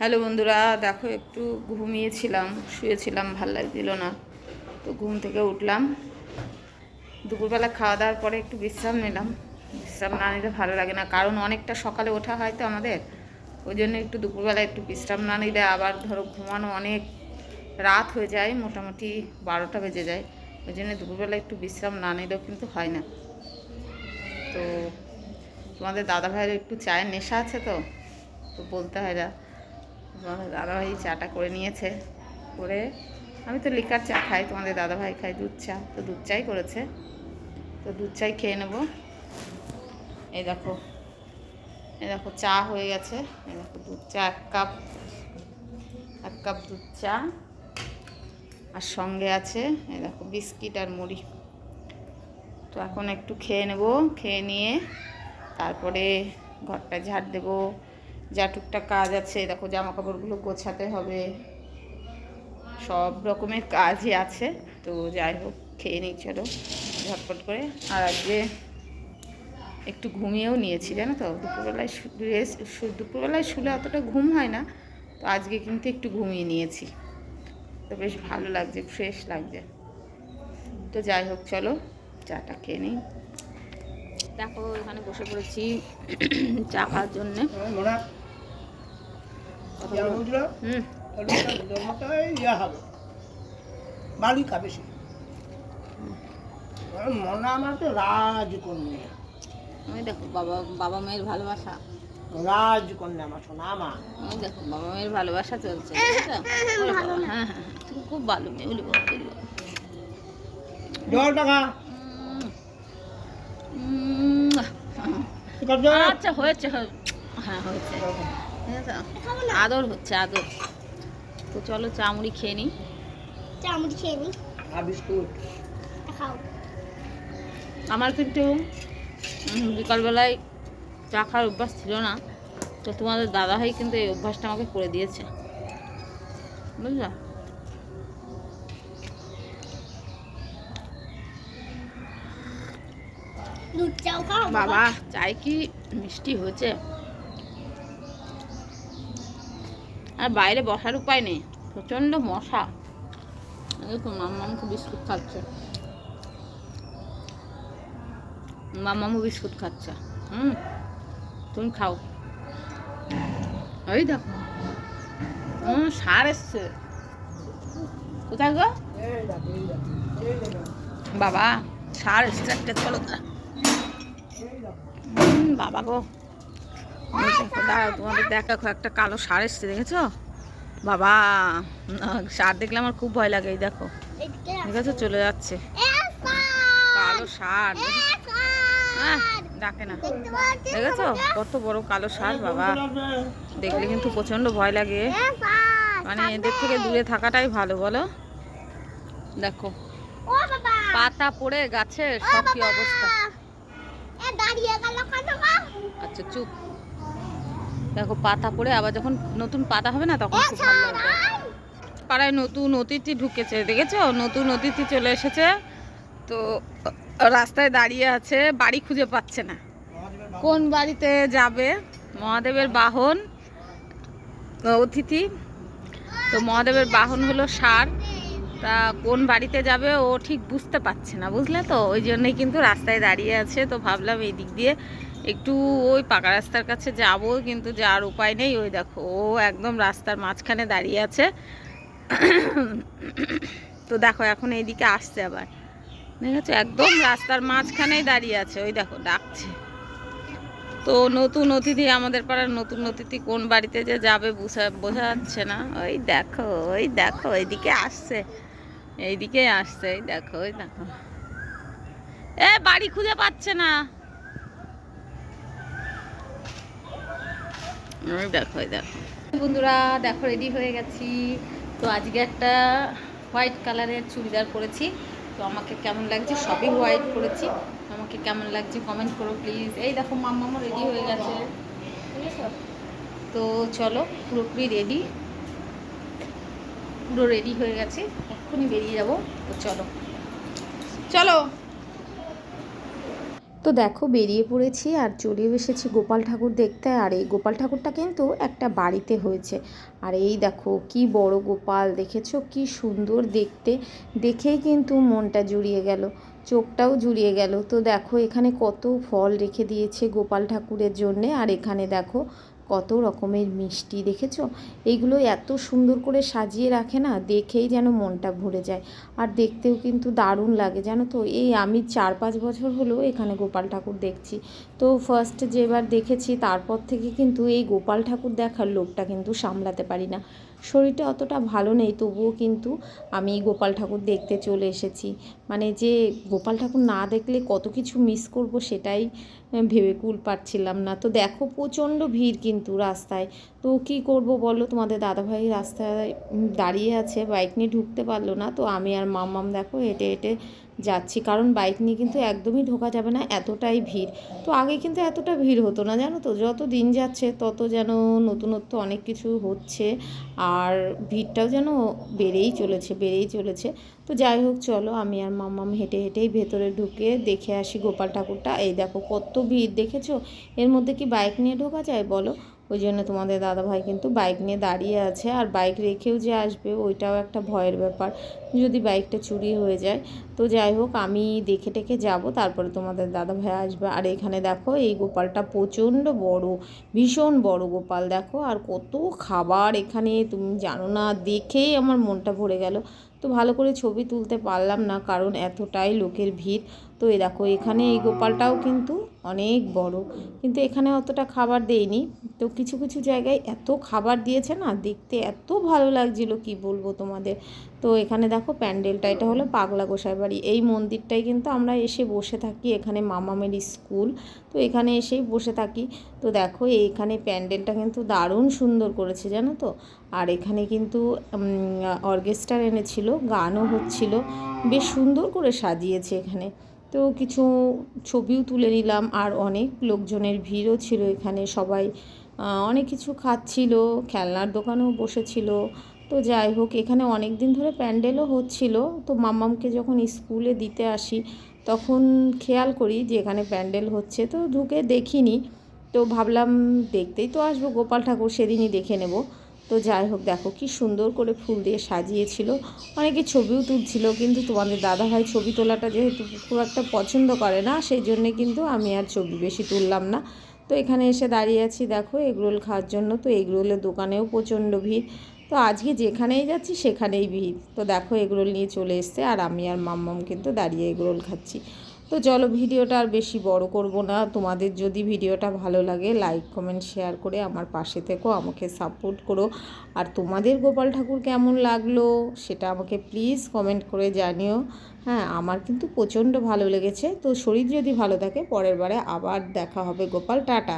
Hello বন্ধুরা, দেখো একটু ঘুমিয়েছিলাম, শুয়েছিলাম, ভালো লাগছিল না। তো ঘুম থেকে উঠলাম। দুপুরবেলা খাওয়া দাওয়ার পরে একটু বিশ্রাম নিলাম। বিশ্রাম না নিলে ভালো লাগে না, কারণ অনেকটা সকালে ওঠা হয় তো আমাদের। ওই জন্য একটু দুপুরবেলা একটু বিশ্রাম না নিলে আবার ধরো ঘুমানো অনেক রাত হয়ে যায়, মোটামুটি বারোটা বেজে যায়। ওই জন্য দুপুরবেলা একটু বিশ্রাম না নিলেও কিন্তু হয় না। তো তোমাদের দাদা ভাইয়ের একটু চায়ের নেশা আছে তো তো বলতে হয় না। তোমাদের দাদাভাই চাটা করে নিয়েছে। করে আমি তো লিকার চা খাই, তোমাদের দাদাভাই খাই দুধ চা। তো দুধ চাই করেছে। তো দুধ চাই খেয়ে নেব। এই দেখো। এই দেখো, চা হয়ে গেছে। এই দেখো দুধ চা, এক কাপ। এক কাপ দুধ চা। আর সঙ্গে আছে, এই দেখো বিস্কিট আর মুড়ি। তো এখন একটু খেয়ে নেব। খেয়ে নিয়ে তারপরে ঘরটা ঝাড় দেবো। যা টুকটাক কাজ আছে দেখো জামা কাপড়গুলো গোছাতে হবে সব রকমের কাজই আছে। তো যাই হোক খেয়ে নিই চলো ঝটপট করে। আর আজকে একটু ঘুমিয়েও নিয়েছি জানো তো? দুপুরবেলায় রেস্ট দুপুরবেলায় শুলে অতটা ঘুম হয় না তো আজকে কিন্তু একটু ঘুমিয়ে নিয়েছি। তো বেশ ভালো লাগছে ফ্রেশ লাগছে। তো যাই হোক চলো চাটা খেয়ে নিই। দেখো এখানে বসে পড়েছি চা খাওয়ার জন্যে। ইয়া বন্ধুরা হুম। জন্মটাই ইয়া হবে। বালি খাবে সে মনা আমার তো রাজকন্যা। ওই দেখো বাবা বাবা মায়ের ভালোবাসা। রাজকন্যা আমার সোনা আমার। দেখো বাবা মায়ের ভালোবাসা চলছে হ্যাঁ হ্যাঁ হ্যাঁ, তুমি খুব ভালো মেয়ে বলি। জল টাকা। আচ্ছা হয়েছে হয়ে- হ্যাঁ হয়েছে বুঝেছ? আদর হচ্ছে আদর। তো চলো চামড়ি খেয়ে নিই। চামচ খেয়ে নি আর বিস্কুট। খাও। আমার কিন্তু বিকালবেলায় চা খাওয়ার অভ্যাস ছিল না। তো তোমাদের দাদাভাই কিন্তু এই অভ্যাসটা আমাকে করে দিয়েছে। বুঝলা? দুধ চাও খাও বাবা চাই কি মিষ্টি হয়েছে? আর বাইরে বসার উপায় নেই। প্রচণ্ড মশা। দেখুন মাম্মামকে বিস্কুট খাচ্ছে। মাম্মামু বিস্কুট খাচ্ছে। হুম, তুমি খাও। ওই দেখো হুম সার এসছে। কোথায় গো? বাবা, সার এসছে একটা, চলো বাবা গো। দাঁড়াও তোমাদের দেখো একটা কালো সার এসছে দেখেছ? বাবা সার দেখলে আমার খুব ভয় লাগে এই দেখো। ঠিক আছে চলে যাচ্ছে। কালো সার। হ্যাঁ ডাকে না। দেখেছ? কত বড় কালো সার বাবা। দেখলে কিন্তু প্রচণ্ড ভয় লাগে। মানে এদের থেকে দূরে থাকাটাই ভালো বলো? দেখো। পাতা পড়ে গাছের সব কি অবস্থা? আচ্ছা চুপ। দেখো, পাতা পড়ে, আবার যখন নতুন পাতা হবে না, তখন পাড়ায় নতুন অতিথি ঢুকেছে, দেখেছ? নতুন অতিথি চলে এসেছে। তো, রাস্তায় দাঁড়িয়ে আছে, বাড়ি খুঁজে পাচ্ছে না। কোন বাড়িতে যাবে? মহাদেবের বাহন অতিথি। তো মহাদেবের বাহন হলো ষাঁড় তা কোন বাড়িতে যাবে, ও ঠিক বুঝতে পারছে না, বুঝলে তো? ওই জন্যই কিন্তু রাস্তায় দাঁড়িয়ে আছে। তো ভাবলাম এই দিক দিয়ে একটু ওই পাকা রাস্তার কাছে যাব, কিন্তু যার উপায় নেই। ওই দেখো, ও একদম রাস্তার মাঝখানে দাঁড়িয়ে আছে। তো দেখো, এখন এইদিকে আসছে আবার। দেখেছ? একদম রাস্তার মাঝখানেই দাঁড়িয়ে আছে। ওই দেখো, ডাকছে। তো নতুন অতিথি, আমাদের পাড়ার নতুন অতিথি কোন বাড়িতে যে যাবে বোঝা বোঝা যাচ্ছে না। ওই দেখো ওই দেখো, এইদিকে আসছে। এইদিকে আসছে, এই দেখো, ওই দেখো। এ, বাড়ি খুঁজে পাচ্ছে না। দেখো বন্ধুরা, দেখো রেডি হয়ে গেছি। তো আজকে একটা হোয়াইট কালারের চুড়িদার পরেছি। তো আমাকে কেমন লাগছে? সবই হোয়াইট পরেছি। আমাকে কেমন লাগছে কমেন্ট করো প্লিজ এই দেখো মাম্মামও রেডি হয়ে গেছে। ঠিক তো চলো, পুরোপুরি রেডি পুরো রেডি হয়ে গেছে। এক্ষুনি বেরিয়ে যাব। তো চলো। চলো। তো দেখো, বেরিয়ে পড়েছি আর চলে এসেছি গোপাল ঠাকুর দেখতে। আর এই গোপাল ঠাকুরটা কিন্তু একটা বাড়িতে হয়েছে। আর এই দেখো, কি বড় গোপাল, দেখেছ? কি সুন্দর দেখতে। দেখেই কিন্তু মনটা জুড়িয়ে গেল, চোখটাও জুড়িয়ে গেল। তো দেখো, এখানে কত ফল রেখে দিয়েছে গোপাল ঠাকুরের জন্যে। আর এখানে দেখো কত রকমের মিষ্টি দেখেছ? এইগুলো এত সুন্দর করে সাজিয়ে রাখে না, দেখেই যেন মনটা ভরে যায়। আর দেখতেও কিন্তু দারুণ লাগে, জানো তো? এই আমি চার পাঁচ বছর হলো এখানে গোপাল ঠাকুর দেখছি। তো ফার্স্ট যেবার দেখেছি, তারপর থেকে কিন্তু এই গোপাল ঠাকুর দেখার লোকটা কিন্তু সামলাতে পারি না। শরীরটা অতটা ভালো নেই, তবুও কিন্তু আমি গোপাল ঠাকুর দেখতে চলে এসেছি। মানে যে গোপাল ঠাকুর না দেখলে কত কিছু মিস করব সেটাই ভেবে কুল পাচ্ছিলাম না। তো দেখো প্রচণ্ড ভিড় কিন্তু রাস্তায়। তো কি করব বলো? তোমাদের দাদাভাই রাস্তায় দাঁড়িয়ে আছে বাইক নিয়ে ঢুকতে পারল না। তো আমি আর মাম্মাম দেখো হেঁটে হেঁটে যাচ্ছি, কারণ বাইক নিয়ে কিন্তু একদমই ঢোকা যাবে না, এতটাই ভিড়। তো আগে কিন্তু এতটা ভিড় হতো না, জানো তো? যত দিন যাচ্ছে, তত যেন নতুনত্ব অনেক কিছু হচ্ছে, আর ভিড়টাও যেন বেড়েই চলেছে বেড়েই চলেছে। তো যাই হোক, চলো, আমি আর মাম্মাম হেঁটে হেঁটেই ভেতরে ঢুকে দেখে আসি গোপাল ঠাকুরটা। এই দেখো, কত ভিড়, দেখেছ? এর মধ্যে কি বাইক নিয়ে ঢোকা যায়, বলো? ওই জন্য তোমাদের দাদাভাই কিন্তু বাইক নিয়ে দাঁড়িয়ে আছে। আর বাইক রেখেও যে আসবে, ওইটাও একটা ভয়ের ব্যাপার। যদি বাইকটা চুরি হয়ে যায়, তো যাই হোক, আমি দেখে টেকে যাব, তারপরে তোমাদের দাদাভাই আসবে। আর এখানে দেখো, এই গোপালটা প্রচণ্ড বড়, ভীষণ বড় গোপাল। দেখো, আর কত খাবার এখানে, তুমি জানো না, দেখেই আমার মনটা ভরে গেল। তো ভালো করে ছবি তুলতে পারলাম না, কারণ এতটাই লোকের ভিড়। তো এই দেখো, এখানে এই গোপালটাও কিন্তু অনেক বড়। কিন্তু এখানে অতটা খাবার দেয়নি তো কিছু কিছু জায়গায় এত খাবার দিয়েছে না, দেখতে এত ভালো লাগছিল, কি বলব তোমাদের? তো এখানে দেখো প্যান্ডেলটা, এটা হলো পাগলা গোসাই বাড়ি। এই মন্দিরটাই কিন্তু আমরা এসে বসে থাকি, এখানে মামামের স্কুল, তো এখানে এসেই বসে থাকি। তো দেখো এইখানে প্যান্ডেলটা কিন্তু দারুণ সুন্দর করেছে, জানো তো? আর এখানে কিন্তু অর্কেস্ট্রার এনেছিল, গানও হচ্ছিল, বেশ সুন্দর করে সাজিয়েছে এখানে। তো কিছু ছবিও তুলে নিলাম আর অনেক লোকজনের ভিড়ও ছিল এখানে, সবাই অনেক কিছু খাচ্ছিল, খেলনার দোকানেও বসেছিল। তো যাই হোক, এখানে অনেক দিন ধরে প্যান্ডেলও হচ্ছিল। তো মাম্মামকে যখন স্কুলে দিতে আসি, তখন খেয়াল করি যে এখানে প্যান্ডেল হচ্ছে। তো ঢুকে দেখিনি। তো ভাবলাম, দেখতেই তো আসব, গোপাল ঠাকুর সেদিনই দেখে নেব। তো যাই হোক, দেখো কি সুন্দর করে ফুল দিয়ে সাজিয়েছিল। অনেকে ছবিও তুলছিল, কিন্তু তোমাদের দাদাভাই ছবি তোলাটা যেহেতু খুব একটা পছন্দ করে না, সেই জন্যে কিন্তু আমি আর ছবি বেশি তুললাম না। তো এখানে এসে দাঁড়িয়ে আছি, দেখো এগরোল খাওয়ার জন্য। তো এগরোলের দোকানেও প্রচণ্ড ভিড়। তো আজকে যেখানেই যাচ্ছি সেখানেই ভিড়। তো দেখো এগরোল নিয়ে চলে এসছে, আর আমি আর মাম্মাম কিন্তু দাঁড়িয়ে এগরোল খাচ্ছি। তো চলো ভিডিওটা আর বেশি বড় করব না। তোমাদের যদি ভিডিওটা ভালো লাগে লাইক কমেন্ট শেয়ার করে আমার পাশে থেকো, আমাকে সাপোর্ট করো। আর তোমাদের গোপাল ঠাকুর কেমন লাগল সেটা আমাকে প্লিজ কমেন্ট করে জানিও। হ্যাঁ আমার কিন্তু প্রচণ্ড ভালো লেগেছে। তো শরীর যদি ভালো থাকে, পরের বারে আবার দেখা হবে। গোপাল, টাটা।